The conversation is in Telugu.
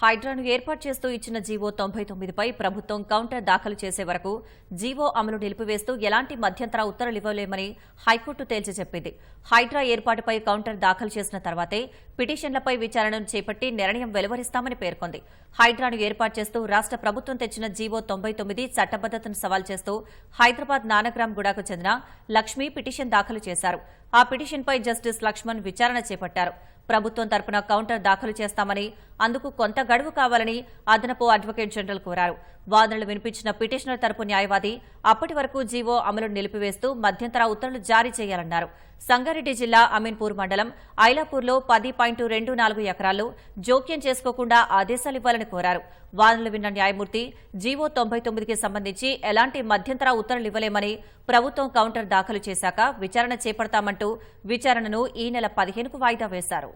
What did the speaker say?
హైడ్రాను ఏర్పాటు చేస్తూ ఇచ్చిన జీవో తొంభై తొమ్మిదిపై ప్రభుత్వం కౌంటర్ దాఖలు చేసే వరకు జీవో అమలు నిలిపివేస్తూ ఎలాంటి మధ్యంతర ఉత్తర్వులు ఇవ్వలేమని హైకోర్టు తేల్చి చెప్పింది. హైడ్రా ఏర్పాటుపై కౌంటర్ దాఖలు చేసిన తర్వాతే పిటిషన్లపై విచారణను చేపట్టి నిర్ణయం వెలువరిస్తామని పేర్కొంది. హైడ్రాను ఏర్పాటు చేస్తూ రాష్ట ప్రభుత్వం తెచ్చిన జీవో తొంభై తొమ్మిది చట్టబద్దతను సవాల్ చేస్తూ హైదరాబాద్ నానగ్రామ్ గూడకు చెందిన లక్ష్మి పిటిషన్ దాఖలు చేశారు. ఆ పిటిషన్పై జస్టిస్ లక్ష్మణ్ విచారణ చేపట్టారు. ప్రభుత్వం తరపున కౌంటర్ దాఖలు చేస్తామని అందుకు కొంత గడువు కావాలని అదనపు అడ్వకేట్ జనరల్ కోరారు. వాదనలు వినిపించిన పిటిషనర్ తరపు న్యాయవాది అప్పటి వరకు జీవో అమలు నిలిపివేస్తూ మధ్యంతర ఉత్తర్వులు జారీ చేయాలన్నారు. సంగారెడ్డి జిల్లా అమీన్పూర్ మండలం ఐలాపూర్లో పది పాయింట్ రెండు నాలుగు ఎకరాల్లో జోక్యం చేసుకోకుండా ఆదేశాలివ్వాలని కోరారు. వాదనలు విన్న న్యాయమూర్తి జీవో తొంభై తొమ్మిదికి సంబంధించి ఎలాంటి మధ్యంతర ఉత్తర్వులు ఇవ్వలేమని ప్రభుత్వం కౌంటర్ దాఖలు చేశాక విచారణ చేపడతామంటూ విచారణను ఈ నెల పదిహేనుకు వాయిదా వేశారు.